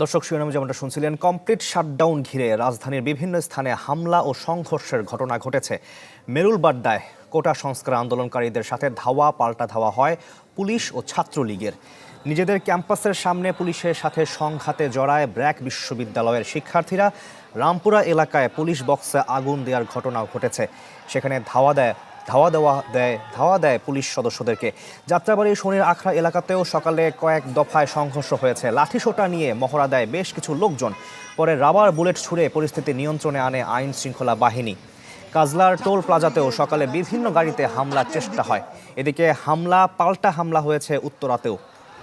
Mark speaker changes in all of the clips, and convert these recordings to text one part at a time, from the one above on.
Speaker 1: দর্শক শিরোনামে যেমনটা শুনছিলেন কমপ্লিট শাটডাউন ঘিরে রাজধানীর বিভিন্ন স্থানে হামলা ও সংঘর্ষের ঘটনা ঘটেছে মেরুল বাড্ডায় কোটা সংস্কার আন্দোলনকারীদের সাথে ধাওয়া পাল্টা ধাওয়া হয় পুলিশ ও ছাত্রলীগের নিজেদের ক্যাম্পাসের সামনে পুলিশের সাথে সংঘাতে জড়ায় ব্র্যাক বিশ্ববিদ্যালয়ের শিক্ষার্থীরা রামপুরা এলাকায় পুলিশ বক্সে আগুন দেওয়ার ঘটনাও ঘটেছে সেখানে ধাওয়া দেয় ধাওয়া দেওয়া দেয় ধাওয়া দেয় পুলিশ সদস্যদেরকে যাত্রাবাড়ির শনির আখড়া এলাকাতেও সকালে কয়েক দফায় সংঘর্ষ হয়েছে লাঠিসোটা নিয়ে মহড়া দেয় বেশ কিছু লোকজন পরে রাবার বুলেট ছুড়ে পরিস্থিতি নিয়ন্ত্রণে আনে আইন শৃঙ্খলা বাহিনী কাজলার টোল প্লাজাতেও সকালে বিভিন্ন গাড়িতে হামলার চেষ্টা হয় এদিকে হামলা পাল্টা হামলা হয়েছে উত্তরাতেও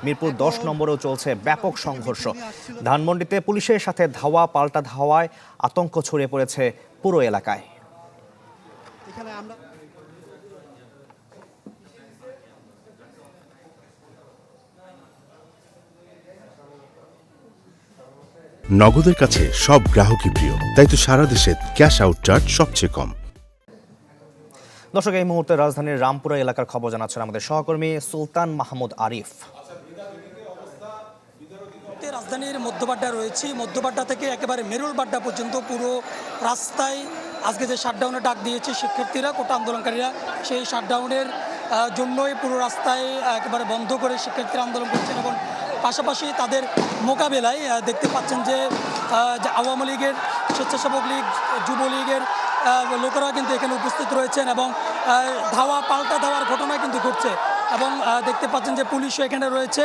Speaker 1: মিরপুর দশ নম্বরেও চলছে ব্যাপক সংঘর্ষ ধানমন্ডিতে পুলিশের সাথে ধাওয়া পাল্টা ধাওয়ায় আতঙ্ক ছড়িয়ে পড়েছে পুরো এলাকায়
Speaker 2: নগদের কাছে সব গ্রাহকই প্রিয় তাই তো সারা দেশে ক্যাশ আউট চার্জ সবচেয়ে কম
Speaker 1: দর্শক এই মুহূর্তে রাজধানীর রামপুরা এলাকার খবর জানাচ্ছেন আমাদের সহকর্মী সুলতান মাহমুদ আরিফ
Speaker 3: রাজধানীর মধ্যবাড্ডা রয়েছে মধ্যবাড্ডা থেকে একেবারে মেরুল বাড্ডা পর্যন্ত পুরো রাস্তায় আজকে যে শাটডাউনে ডাক দিয়েছে শিক্ষার্থীরা কোটা আন্দোলনকারীরা সেই শাটডাউনের জন্যই পুরো রাস্তায় একেবারে বন্ধ করে শিক্ষার্থীরা আন্দোলন করছেন এবং পাশাপাশি তাদের মোকাবেলায় দেখতে পাচ্ছেন যে আওয়ামী লীগের স্বেচ্ছাসেবক লীগ যুবলীগের লোকেরা কিন্তু এখানে উপস্থিত রয়েছেন এবং ধাওয়া পাল্টা ধাওয়ার ঘটনা কিন্তু ঘটছে এবং দেখতে পাচ্ছেন যে পুলিশও এখানে রয়েছে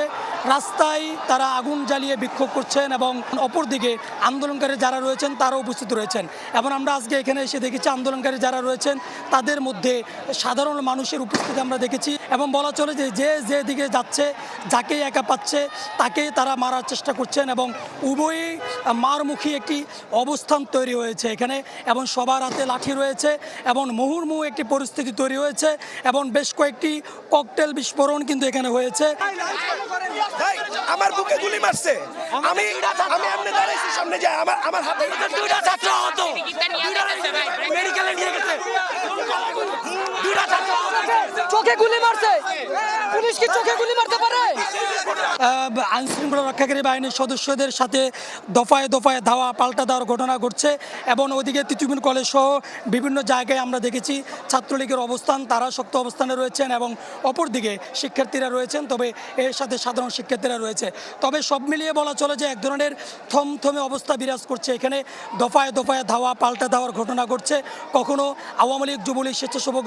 Speaker 3: রাস্তায় তারা আগুন জ্বালিয়ে বিক্ষোভ করছেন এবং অপরদিকে আন্দোলনকারী যারা রয়েছেন তারা উপস্থিত রয়েছেন এবং আমরা আজকে এখানে এসে দেখেছি আন্দোলনকারী যারা রয়েছেন তাদের মধ্যে সাধারণ মানুষের উপস্থিতি আমরা দেখেছি এবং বলা চলে যে যে যে দিকে যাচ্ছে যাকেই একা পাচ্ছে তাকেই তারা মারার চেষ্টা করছেন এবং উভয়ই মারমুখী একটি অবস্থান তৈরি হয়েছে এখানে এবং সবার হাতে লাঠি রয়েছে এবং মুহুর্মুহ একটি পরিস্থিতি তৈরি হয়েছে এবং বেশ কয়েকটি ককটেল বিস্ফোরণ কিন্তু এখানে হয়েছে
Speaker 4: আমার বুকে গুলি মারছে আমি আমি এমনি দাঁড়াইছি সামনে যাই আমার আমার হাতে দুইটা ছাত্র আহত মেডিকেলে নিয়ে গেছে
Speaker 5: দুইটা ছাত্র চোখে গুলি মারছে পুলিশ কি চোখে গুলি মারতে পারে
Speaker 3: আইন শৃঙ্খলা রক্ষাকারী বাহিনীর সদস্যদের সাথে দফায় দফায় ধাওয়া পাল্টা দেওয়ার ঘটনা ঘটছে এবং ওদিকে তিতুমিন কলেজ সহ বিভিন্ন জায়গায় আমরা দেখেছি ছাত্রলীগের অবস্থান তারা শক্ত অবস্থানে রয়েছেন এবং অপরদিকে শিক্ষার্থীরা রয়েছেন তবে এর সাথে সাধারণ শিক্ষার্থীরা রয়েছে তবে সব মিলিয়ে বলা চলে যে এক ধরনের থমথমে অবস্থা বিরাজ করছে এখানে দফায় দফায় ধাওয়া পাল্টা ধাওয়ার ঘটনা ঘটছে কখনো আওয়ামী লীগ যুবলীগ স্বেচ্ছাসেবক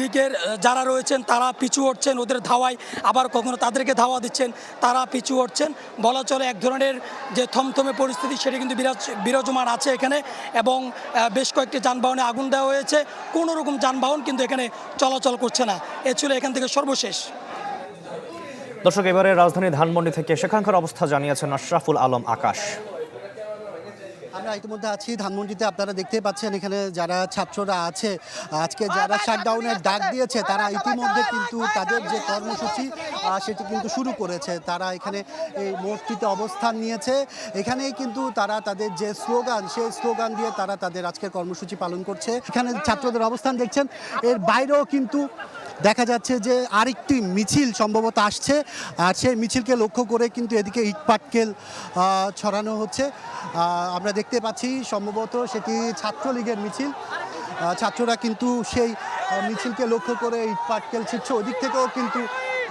Speaker 3: লীগের যারা রয়েছেন তারা পিছু হটছেন ওদের ধাওয়ায় আবার কখনো তাদেরকে ধাওয়া দিচ্ছেন তারা পিছু হটছেন বলা চলে এক ধরনের যে থমথমে পরিস্থিতি সেটি কিন্তু বিরাজ বিরাজমান আছে এখানে এবং বেশ কয়েকটি যানবাহনে আগুন দেওয়া হয়েছে কোনোরকম যানবাহন কিন্তু এখানে চলাচল করছে না এ ছিল এখান থেকে সর্বশেষ
Speaker 1: দর্শক এবারে রাজধানী ধানমন্ডি থেকে সেখানকার অবস্থা জানিয়েছেন আশরাফুল আলম আকাশ
Speaker 6: আমরা ইতিমধ্যে আছি ধানমন্ডিতে আপনারা দেখতে পাচ্ছেন এখানে যারা ছাত্ররা আছে আজকে হ্যাঁ, যারা শাটডাউনের ডাক দিয়েছে তারা হ্যাঁ, ইতিমধ্যে হ্যাঁ, কিন্তু তাদের যে কর্মসূচি সেটি কিন্তু শুরু করেছে তারা এখানে এই মসজিদে অবস্থান নিয়েছে এখানেই কিন্তু তারা তাদের যে স্লোগান সেই স্লোগান দিয়ে তারা তাদের আজকের কর্মসূচি পালন করছে এখানে ছাত্রদের অবস্থান দেখছেন এর বাইরেও কিন্তু দেখা যাচ্ছে যে আরেকটি মিছিল সম্ভবত আসছে আর সেই মিছিলকে লক্ষ্য করে কিন্তু এদিকে ইটপাটকেল ছড়ানো হচ্ছে আমরা দেখতে পাচ্ছি সম্ভবত সেটি ছাত্রলীগের মিছিল ছাত্ররা কিন্তু সেই মিছিলকে লক্ষ্য করে ইটপাটকেল ছিটছে ওদিক থেকেও কিন্তু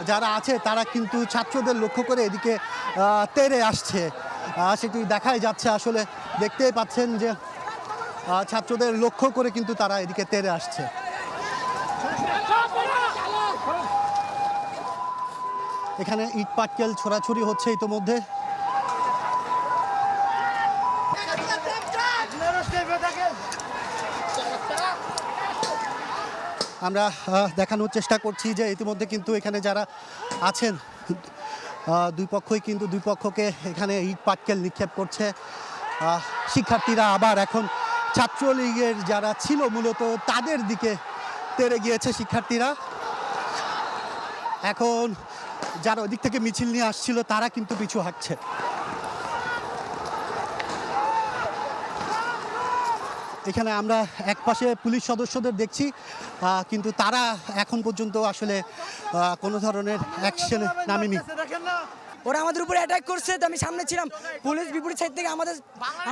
Speaker 6: যারা আছে তারা কিন্তু ছাত্রদের লক্ষ্য করে এদিকে তেরে আসছে সেটি দেখাই যাচ্ছে আসলে দেখতেই পাচ্ছেন যে ছাত্রদের লক্ষ্য করে কিন্তু তারা এদিকে তেরে আসছে এখানে ইট পাটকেল ছোড়াছুরি হচ্ছে ইতোমধ্যে আমরা দেখানোর চেষ্টা করছি যে ইতিমধ্যে কিন্তু এখানে যারা আছেন দুই পক্ষই কিন্তু দুই পক্ষকে এখানে ইট পাটকেল নিক্ষেপ করছে শিক্ষার্থীরা আবার এখন ছাত্রলীগের যারা ছিল মূলত তাদের দিকে তেরে গিয়েছে শিক্ষার্থীরা এখন যারা ওদিক থেকে মিছিল নিয়ে আসছিল তারা কিন্তু পিছু হাঁটছে এখানে আমরা এক পাশে পুলিশ সদস্যদের দেখছি কিন্তু তারা এখন পর্যন্ত আসলে কোনো ধরনের অ্যাকশনে নামেনি
Speaker 7: ওরা আমাদের উপরে অ্যাটাক করছে তো আমি সামনে ছিলাম পুলিশ বিপরীত সাইড থেকে আমাদের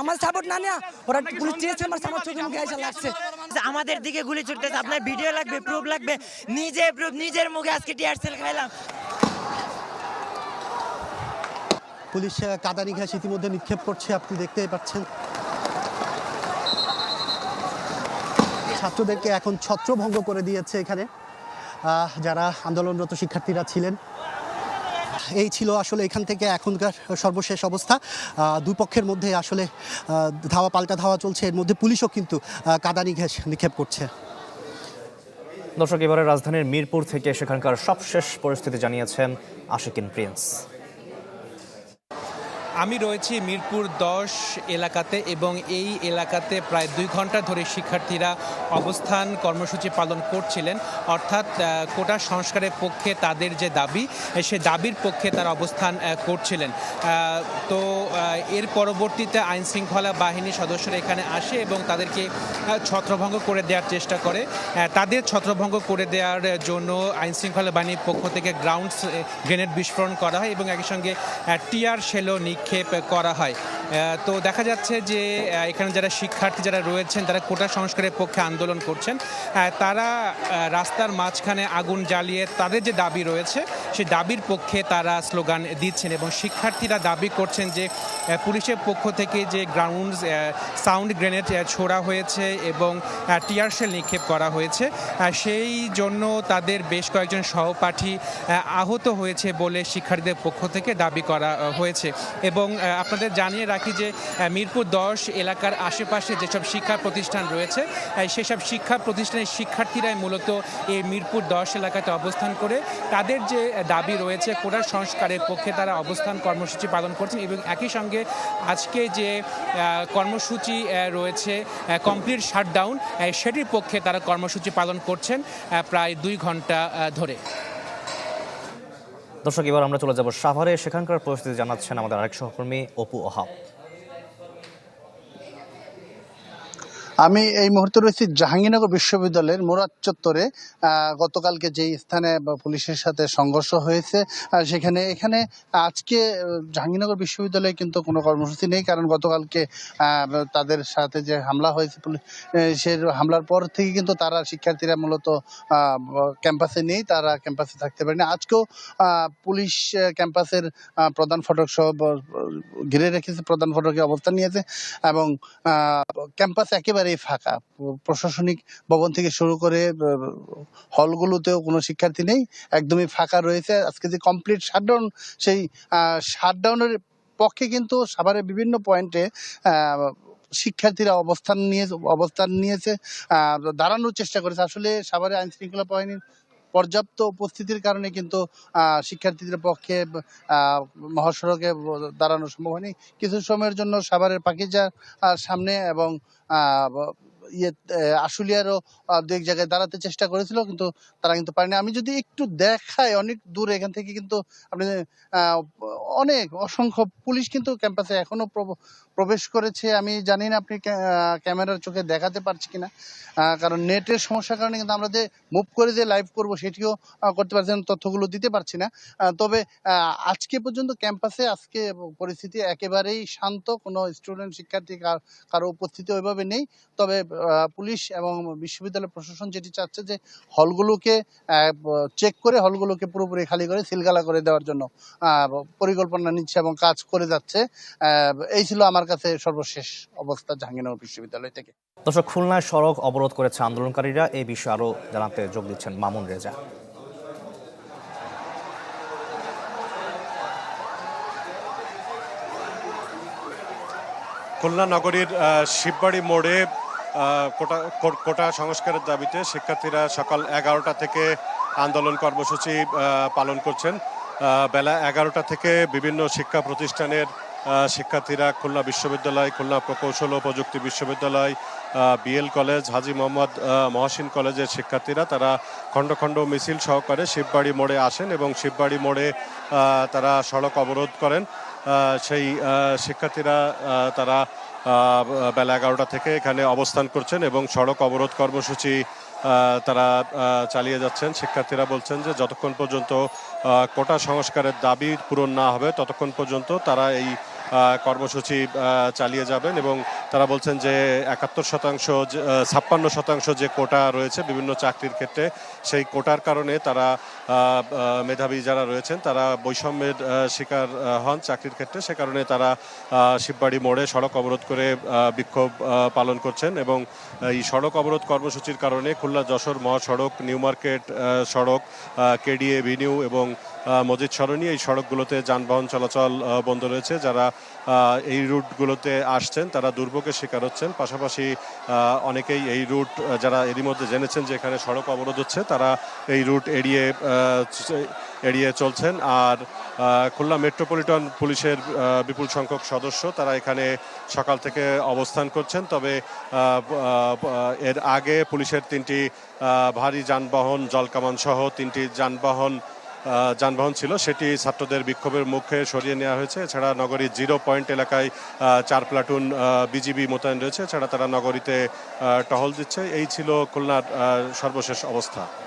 Speaker 7: আমার সাপোর্ট না নেওয়া ওরা পুলিশ চেয়েছে আমার সাপোর্ট চোখে মুখে আসা লাগছে আচ্ছা, আমাদের দিকে গুলি ছুটতেছে আপনার ভিডিও লাগবে প্রুফ লাগবে নিজে প্রুফ নিজের মুখে আজকে টিয়ার সেল খাইলাম
Speaker 6: পুলিশ কাদানি ঘাস ইতিমধ্যে নিক্ষেপ করছে আপনি দেখতেই পাচ্ছেন ছাত্রদেরকে এখন ছত্রভঙ্গ করে দিয়েছে এখানে যারা আন্দোলনরত শিক্ষার্থীরা ছিলেন এই ছিল আসলে এখান থেকে এখনকার সর্বশেষ অবস্থা দুপক্ষের মধ্যে আসলে ধাওয়া পাল্টা ধাওয়া চলছে এর মধ্যে পুলিশও কিন্তু কাদানি ঘাস নিক্ষেপ করছে
Speaker 1: দর্শক এবারে রাজধানীর মিরপুর থেকে সেখানকার সবশেষ পরিস্থিতি জানিয়েছেন আশিকিন প্রিন্স
Speaker 8: আমি রয়েছি মিরপুর দশ এলাকাতে এবং এই এলাকাতে প্রায় দুই ঘন্টা ধরে শিক্ষার্থীরা অবস্থান কর্মসূচি পালন করছিলেন অর্থাৎ কোটা সংস্কারের পক্ষে তাদের যে দাবি সে দাবির পক্ষে তারা অবস্থান করছিলেন তো এর পরবর্তীতে আইন শৃঙ্খলা বাহিনীর সদস্যরা এখানে আসে এবং তাদেরকে ছত্রভঙ্গ করে দেওয়ার চেষ্টা করে তাদের ছত্রভঙ্গ করে দেওয়ার জন্য আইন শৃঙ্খলা বাহিনীর পক্ষ থেকে গ্রাউন্ডস গ্রেনেড বিস্ফোরণ করা হয় এবং একই সঙ্গে টিয়ার শেলো নিক পদক্ষেপ করা হয় তো দেখা যাচ্ছে যে এখানে যারা শিক্ষার্থী যারা রয়েছেন তারা কোটা সংস্কারের পক্ষে আন্দোলন করছেন তারা রাস্তার মাঝখানে আগুন জ্বালিয়ে তাদের যে দাবি রয়েছে সেই দাবির পক্ষে তারা স্লোগান দিচ্ছেন এবং শিক্ষার্থীরা দাবি করছেন যে পুলিশের পক্ষ থেকে যে গ্রাউন্ড সাউন্ড গ্রেনেড ছোড়া হয়েছে এবং টিয়ারশেল নিক্ষেপ করা হয়েছে সেই জন্য তাদের বেশ কয়েকজন সহপাঠী আহত হয়েছে বলে শিক্ষার্থীদের পক্ষ থেকে দাবি করা হয়েছে এবং আপনাদের জানিয়ে রাখি যে মিরপুর দশ এলাকার আশেপাশে যেসব শিক্ষা প্রতিষ্ঠান রয়েছে সেসব শিক্ষা প্রতিষ্ঠানের শিক্ষার্থীরাই মূলত এই মিরপুর দশ এলাকাতে অবস্থান করে তাদের যে দাবি রয়েছে কোটা সংস্কারের পক্ষে তারা অবস্থান কর্মসূচি পালন করছেন এবং একই সঙ্গে আজকে যে কর্মসূচি রয়েছে কমপ্লিট শাটডাউন সেটির পক্ষে তারা কর্মসূচি পালন করছেন প্রায় দুই ঘন্টা ধরে
Speaker 1: দর্শক এবার আমরা চলে যাব সাভারে সেখানকার পরিস্থিতি জানাচ্ছেন আমাদের আরেক সহকর্মী অপু অহাব
Speaker 9: আমি এই মুহূর্তে রয়েছি জাহাঙ্গীরনগর বিশ্ববিদ্যালয়ের মোরাদ চত্বরে গতকালকে যে স্থানে পুলিশের সাথে সংঘর্ষ হয়েছে সেখানে এখানে আজকে জাহাঙ্গীরনগর বিশ্ববিদ্যালয়ে কিন্তু কোনো কর্মসূচি নেই কারণ গতকালকে তাদের সাথে যে হামলা হয়েছে সে হামলার পর থেকে কিন্তু তারা শিক্ষার্থীরা মূলত ক্যাম্পাসে নেই তারা ক্যাম্পাসে থাকতে পারেনি আজকেও পুলিশ ক্যাম্পাসের প্রধান ফটক সহ ঘিরে রেখেছে প্রধান ফটকে অবস্থান নিয়েছে এবং ক্যাম্পাস একেবারে একেবারেই ফাঁকা প্রশাসনিক ভবন থেকে শুরু করে হলগুলোতেও কোনো শিক্ষার্থী নেই একদমই ফাঁকা রয়েছে আজকে যে কমপ্লিট শাটডাউন সেই শাটডাউনের পক্ষে কিন্তু সাভারের বিভিন্ন পয়েন্টে শিক্ষার্থীরা অবস্থান নিয়ে অবস্থান নিয়েছে দাঁড়ানোর চেষ্টা করেছে আসলে সাভারে আইন শৃঙ্খলা বাহিনীর পর্যাপ্ত উপস্থিতির কারণে কিন্তু শিক্ষার্থীদের পক্ষে মহাসড়কে দাঁড়ানো সম্ভব হয়নি কিছু সময়ের জন্য সাভারের পাখিজার সামনে এবং ইয়ে আশুলিয়ারও দু এক জায়গায় দাঁড়াতে চেষ্টা করেছিল কিন্তু তারা কিন্তু পারেনি আমি যদি একটু দেখাই অনেক দূরে এখান থেকে কিন্তু আপনি অনেক অসংখ্য পুলিশ কিন্তু ক্যাম্পাসে এখনও প্রবেশ করেছে আমি জানি না আপনি ক্যামেরার চোখে দেখাতে পারছি কিনা কারণ নেটের সমস্যার কারণে কিন্তু আমরা যে মুভ করে যে লাইভ করব সেটিও করতে পারছি না তথ্যগুলো দিতে পারছি না তবে আজকে পর্যন্ত ক্যাম্পাসে আজকে পরিস্থিতি একেবারেই শান্ত কোনো স্টুডেন্ট শিক্ষার্থী কারো উপস্থিতি ওইভাবে নেই তবে পুলিশ এবং বিশ্ববিদ্যালয় প্রশাসন যেটি চাচ্ছে যে হলগুলোকে চেক করে হলগুলোকে পুরোপুরি খালি করে সিলগালা করে দেওয়ার জন্য পরিকল্পনা নিচ্ছে এবং কাজ করে যাচ্ছে এই ছিল আমার কাছে সর্বশেষ অবস্থা জাহাঙ্গীরনগর বিশ্ববিদ্যালয় থেকে
Speaker 1: দর্শক খুলনায় সড়ক অবরোধ করেছে আন্দোলনকারীরা এই বিষয়ে আরও জানাতে যোগ দিচ্ছেন মামুন রেজা
Speaker 10: খুলনা নগরীর শিববাড়ি মোড়ে কোটা কোটা সংস্কারের দাবিতে শিক্ষার্থীরা সকাল এগারোটা থেকে আন্দোলন কর্মসূচি পালন করছেন বেলা এগারোটা থেকে বিভিন্ন শিক্ষা প্রতিষ্ঠানের শিক্ষার্থীরা খুলনা বিশ্ববিদ্যালয় খুলনা প্রকৌশল ও প্রযুক্তি বিশ্ববিদ্যালয় বিএল কলেজ হাজি মোহাম্মদ মহাসিন কলেজের শিক্ষার্থীরা তারা খণ্ড খণ্ড মিছিল সহকারে শিববাড়ি মোড়ে আসেন এবং শিববাড়ি মোড়ে তারা সড়ক অবরোধ করেন সেই শিক্ষার্থীরা তারা বেলা এগারোটা থেকে এখানে অবস্থান করছেন এবং সড়ক অবরোধ কর্মসূচি তারা চালিয়ে যাচ্ছেন শিক্ষার্থীরা বলছেন যে যতক্ষণ পর্যন্ত কোটা সংস্কারের দাবি পূরণ না হবে ততক্ষণ পর্যন্ত তারা এই কর্মসূচি চালিয়ে যাবেন এবং তারা বলছেন যে একাত্তর শতাংশ ছাপ্পান্ন শতাংশ যে কোটা রয়েছে বিভিন্ন চাকরির ক্ষেত্রে সেই কোটার কারণে তারা মেধাবী যারা রয়েছেন তারা বৈষম্যের শিকার হন চাকরির ক্ষেত্রে সে কারণে তারা শিববাড়ি মোড়ে সড়ক অবরোধ করে বিক্ষোভ পালন করছেন এবং এই সড়ক অবরোধ কর্মসূচির কারণে খুলনা যশোর মহাসড়ক নিউ মার্কেট সড়ক কেডিএ ভিনিউ এবং মজিদ সরণি এই সড়কগুলোতে যানবাহন চলাচল বন্ধ রয়েছে যারা এই রুটগুলোতে আসছেন তারা দুর্ভোগের শিকার হচ্ছেন পাশাপাশি অনেকেই এই রুট যারা এরই মধ্যে জেনেছেন যে এখানে সড়ক অবরোধ হচ্ছে তারা এই রুট এড়িয়ে এড়িয়ে চলছেন আর খুলনা মেট্রোপলিটন পুলিশের বিপুল সংখ্যক সদস্য তারা এখানে সকাল থেকে অবস্থান করছেন তবে এর আগে পুলিশের তিনটি ভারী যানবাহন জলকামান সহ তিনটি যানবাহন যানবাহন ছিল সেটি ছাত্রদের বিক্ষোভের মুখে সরিয়ে নেওয়া হয়েছে এছাড়া নগরীর জিরো পয়েন্ট এলাকায় চার প্লাটুন বিজিবি মোতায়েন রয়েছে এছাড়া তারা নগরীতে টহল দিচ্ছে এই ছিল খুলনার সর্বশেষ অবস্থা